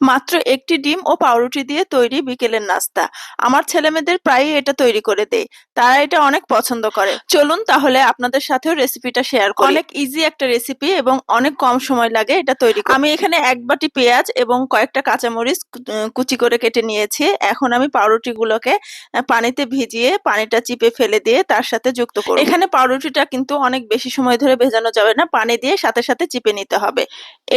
মাত্র একটি ডিম ও পাউরুটি দিয়ে তৈরি বিকেলের নাস্তা। আমার ছেলেমেয়েদের প্রায়ই এটা তৈরি করে দেই তারা এটা অনেক পছন্দ করে। চলুন তাহলে আপনাদের সাথেও রেসিপিটা শেয়ার করি। অনেক ইজি একটা রেসিপি এবং অনেক কম সময় লাগে এটা তৈরি আমি এখানে এক বাটি পেঁয়াজ এবং কয়েকটা কাঁচামরিচ কুচি করে কেটে নিয়েছি। এখন আমি পাউরুটিগুলোকে পানিতে ভিজিয়ে, পানিটা চিপে ফেলে দিয়ে তার সাথে যুক্ত করব। এখানে পাউরুটিটা কিন্তু অনেক বেশি সময় ধরে ভেজানো যাবে না। পানি দিয়ে সাথে সাথে চিপে নিতে হবে।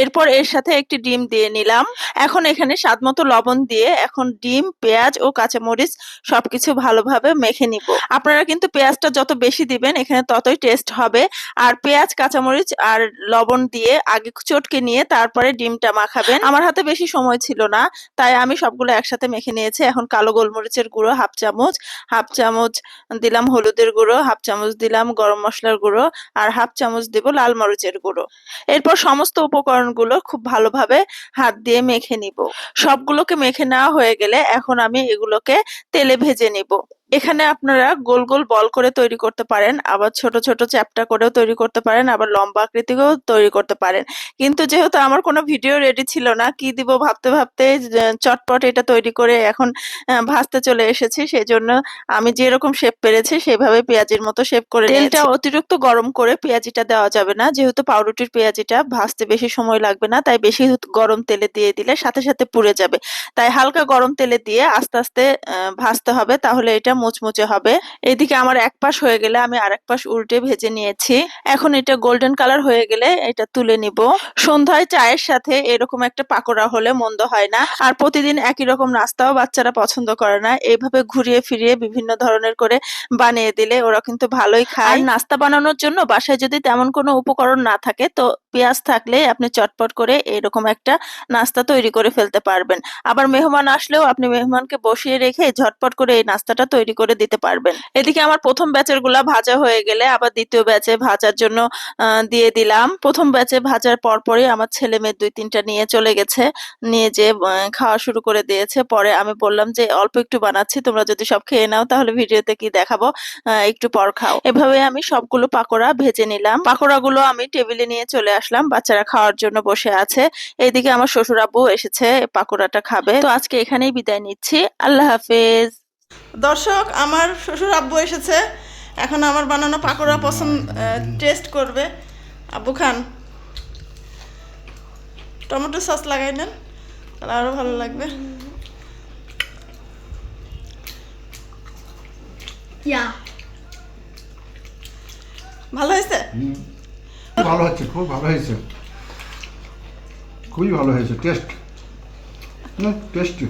এরপর এর সাথে একটি ডিম দিয়ে নিলাম। এখন এখানে স্বাদ মতো লবণ দিয়ে এখন ডিম, পেঁয়াজ ও কাঁচামরিচ সবকিছু ভালোভাবে মেখে নিব। আপনারা কিন্তু পেঁয়াজটা যত বেশি দিবেন, এখানে ততই টেস্ট হবে। আর পেঁয়াজ, কাঁচামরিচ আর লবণ দিয়ে আগে চটকে নিয়ে তারপরে ডিমটা মাখাবেন। আমার হাতে বেশি সময় ছিল না, তাই আমি সবগুলো একসাথে মেখে নিয়েছি। এখন কালো গোলমরিচের গুঁড়ো, হাফ চামচ হাফ চামচ দিলাম হলুদের গুঁড়ো, হাফ চামচ দিলাম গরম মশলার গুঁড়ো আর হাফ চামচ দেব লাল মরিচের গুঁড়ো। এরপর সমস্ত উপকরণগুলো খুব ভালোভাবে হাত দিয়ে মেখে নিব। সবগুলোকে মেখে নেওয়া হয়ে গেলে এখন আমি এগুলোকে তেলে ভেজে নিব। এখানে আপনারা গোল গোল বল করে তৈরি করতে পারেন আবার ছোট ছোট চ্যাপ্টা করেও তৈরি করতে পারেন আবার লম্বা আকৃতিকেও তৈরি করতে পারেন। কিন্তু যেহেতু আমার কোনো ভিডিও রেডি ছিল না কি দিব ভাবতে ভাবতে চটপট এটা তৈরি করে এখন ভাজতে চলে এসেছি সেই জন্য আমি যেরকম শেপ পেরেছি সেভাবে পেঁয়াজির মতো শেপ করে তেলটা অতিরিক্ত গরম করে পেঁয়াজিটা দেওয়া যাবে না যেহেতু পাউরুটির পেঁয়াজিটা ভাজতে বেশি সময় লাগবে না তাই বেশি গরম তেলে দিয়ে দিলে সাথে সাথে পুড়ে যাবে। তাই হালকা গরম তেলে দিয়ে আস্তে আস্তে ভাজতে হবে তাহলে এটা মুচমুচে হবে। এদিকে আমার এক পাশ হয়ে গেলে আমি আরেক পাশ উল্টে ভেজে নিয়েছি। এখন এটা গোল্ডেন কালার হয়ে গেলে এটা তুলে নিব। সন্ধ্যায় চায়ের সাথে এরকম একটা পাকোড়া হলে মন্দ হয় না। আর প্রতিদিন একই রকম নাস্তাও বাচ্চারা পছন্দ করে না। এইভাবে ঘুরিয়ে ফিরিয়ে বিভিন্ন ধরনের করে বানিয়ে দিলে ওরা কিন্তু ভালোই খায়। আর নাস্তা বানানোর জন্য বাসায় যদি তেমন কোনো উপকরণ না থাকে, তো পেঁয়াজ থাকলে আপনি চটপট করে এরকম একটা নাস্তা তৈরি করে ফেলতে পারবেন। আবার মেহমান আসলেও আপনি মেহমানকে বসিয়ে রেখে ঝটপট করে এই নাস্তাটা তৈরি করে দিতে পারবেন। এদিকে আমার প্রথম ব্যাচেরগুলা ভাজা হয়ে গেলে আবার দ্বিতীয় ব্যাচে ভাজার জন্য দিয়ে দিলাম। প্রথম ব্যাচে ভাজার পরপরই আমার ছেলে মেয়ে দুই তিনটা নিয়ে চলে গেছে। নিয়ে যে খাওয়া শুরু করে দিয়েছে। পরে আমি বললাম যে, অল্প একটু বানাচ্ছি, তোমরা যদি সব খেয়ে নাও তাহলে ভিডিওতে কি দেখাবো? একটু পর খাও। এভাবে আমি সবগুলো পাকোড়া ভেজে নিলাম। পাকোড়াগুলো আমি টেবিলে নিয়ে চলে আসলাম। বাচ্চারা খাওয়ার জন্য বসে আছে। এইদিকে আমার শ্বশুর আব্বু এসেছে, পাকোড়াটা খাবে। তো আজকে এখানেই বিদায় নিচ্ছি। আল্লাহ হাফেজ। দর্শক আমার শ্বশুর আব্বু এসেছে। এখন আমার বানানো পাকোড়া পছন্দ টেস্ট করবে। আব্বু খান। টমেটো সস লাগাই নেন তাহলে আরও ভালো লাগবে। ভালো হয়েছে? ভালো হচ্ছে খুব ভালো হয়েছে। খুবই ভালো হয়েছে টেস্ট টেস্টি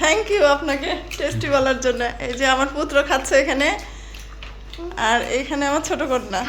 থ্যাংক ইউ আপনাকে টেস্টি বলার জন্য। এই যে আমার পুত্র খাচ্ছে এখানে। আর এখানে আমার ছোট কন্যা.